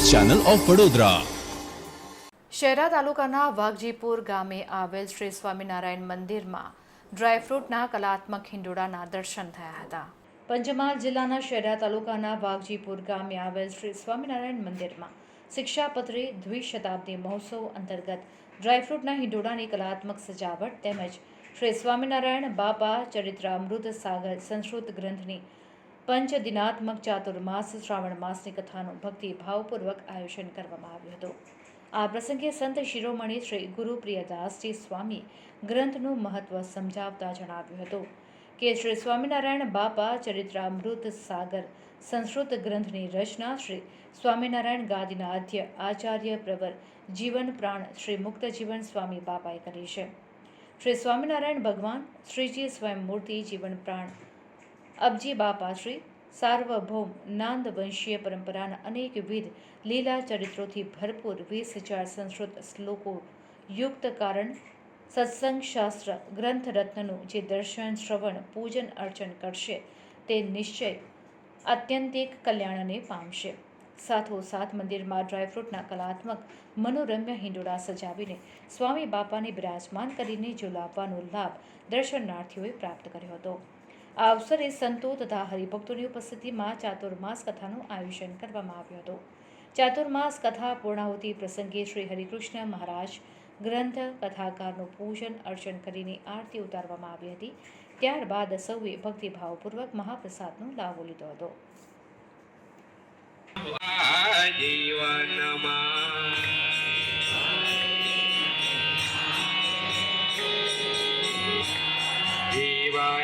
Channel of Vadodara. Shehera તાલુકાના વાઘજીપુર ગામે આવેલ શ્રી સ્વામિનારાયણ મંદિરમાં ડ્રાયફ્રૂટના કલાત્મક હિંડોળાના દર્શન થયા હતા. પંચમહાલ જિલ્લાના શહેરા તાલુકાના વાઘજીપુર ગામે આવેલ શ્રી સ્વામિનારાયણ મંદિરમાં શિક્ષાપત્રી દ્વિશતાબ્દી મહોત્સવ અંતર્ગત ડ્રાયફ્રૂટના હિંડોળાની કલાત્મક સજાવટ તેમજ શ્રી સ્વામિનારાયણ બાપા ચરિત્રામૃત સાગર સંસ્કૃત ગ્રંથની પંચદિનાત્મક ચાતુર્માસ શ્રાવણ માસની કથાનું ભક્તિભાવપૂર્વક આયોજન કરવામાં આવ્યું હતું. આ પ્રસંગે સંત શિરોમણી શ્રી ગુરુ પ્રિયદાસજી સ્વામી ગ્રંથનું મહત્વ સમજાવતા જણાવ્યું હતું કે શ્રી સ્વામિનારાયણ બાપા ચરિત્રામૃત સાગર સંસ્કૃત ગ્રંથની રચના શ્રી સ્વામિનારાયણ ગાદીના આદ્ય આચાર્ય પ્રવર જીવન પ્રાણ શ્રી મુક્ત જીવન સ્વામી બાપાએ કરી છે. શ્રી સ્વામિનારાયણ ભગવાન શ્રીજી સ્વયં મૂર્તિ જીવન પ્રાણ અબજી બાપાશ્રી, સાર્વભૌમ નાંદ વંશીય પરંપરાના અનેકવિધ લીલા ચરિત્રોથી ભરપૂર વીસ હજાર સંસ્કૃત શ્લોકો યુક્ત કારણ સત્સંગ શાસ્ત્ર ગ્રંથ રત્નનું જે દર્શન, શ્રવણ, પૂજન, અર્ચન કરશે તે નિશ્ચય આત્યંતિક કલ્યાણને પામશે. સાથોસાથ મંદિરમાં ડ્રાયફ્રૂટના કલાત્મક મનોરમ્ય હિંડોળા સજાવીને સ્વામી બાપાને બિરાજમાન કરીને ઝુલાવવાનો લાભ દર્શનાર્થીઓએ પ્રાપ્ત કર્યો હતો. આ અવસરે સંતો તથા હરિભક્તોની ઉપસ્થિતિમાં ચાતુર્માસ કથાનું આયોજન કરવામાં આવ્યું હતું. ચાતુર્માસ કથા પૂર્ણાહુતિ પ્રસંગે શ્રી હરિકૃષ્ણ મહારાજ ગ્રંથ કથાકારનું પૂજન અર્ચન કરીને આરતી ઉતારવામાં આવી હતી. ત્યારબાદ સૌએ ભક્તિભાવપૂર્વક મહાપ્રસાદનો લાભો લીધો હતો. જીવનમાં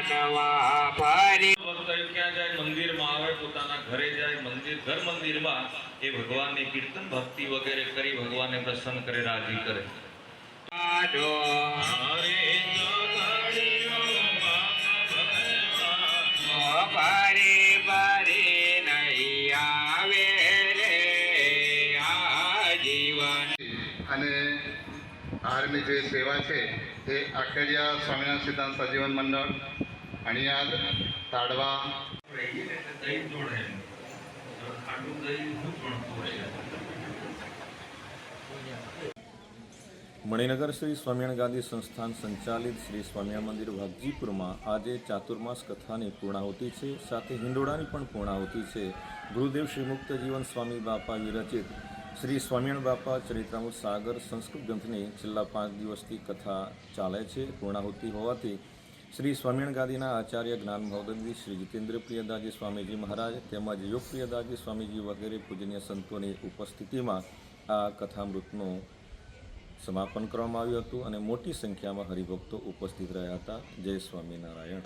જીવનમાં ફરી ભક્તો ક્યાં જાય? મંદિરમાં આવે પોતાના ઘરે જાય મંદિર ઘર મંદિરમાં એ ભગવાનની કીર્તન ભક્તિ વગેરે કરી ભગવાનને પ્રસન્ન કરે રાજી કરે. આડો ફરી ફરી નહીં આવે રે આ જીવન. અને આર્મી જે સેવા છે એ આખેડિયા સ્વામિનારાયણ સિદ્ધાંત સજીવન મંડળ અણિયાદ તાડવા મણિનગર શ્રી સ્વામિનારાયણ ગાંધી સંસ્થાન સંચાલિત શ્રી સ્વામિયા મંદિર વાઘજીપુરમાં આજે ચાતુર્માસ કથાની પૂર્ણાહુતિ છે, સાથે હિંડોળાની પણ પૂર્ણાહુતિ છે. ગુરુદેવ શ્રી મુક્ત જીવન સ્વામી બાપા વિરચિત. શ્રી સ્વામિયાણ બાપા ચરિત્રામૃત સાગર સંસ્કૃત ગ્રંથની છેલ્લા પાંચ દિવસથી કથા ચાલે છે. પૂર્ણાહુતિ હોવાથી શ્રી સ્વામિનારાયણ ગાદીના આચાર્ય જ્ઞાન મહોદયજી, શ્રી જીતેન્દ્ર પ્રિયદાસજી સ્વામીજી મહારાજ તેમજ યોગ પ્રિયદાસજી સ્વામીજી વગેરે પૂજનીય સંતોની ઉપસ્થિતિમાં આ કથામૃતનું સમાપન કરવામાં આવ્યું હતું અને મોટી સંખ્યામાં હરિભક્તો ઉપસ્થિત રહ્યા હતા. જય સ્વામિનારાયણ.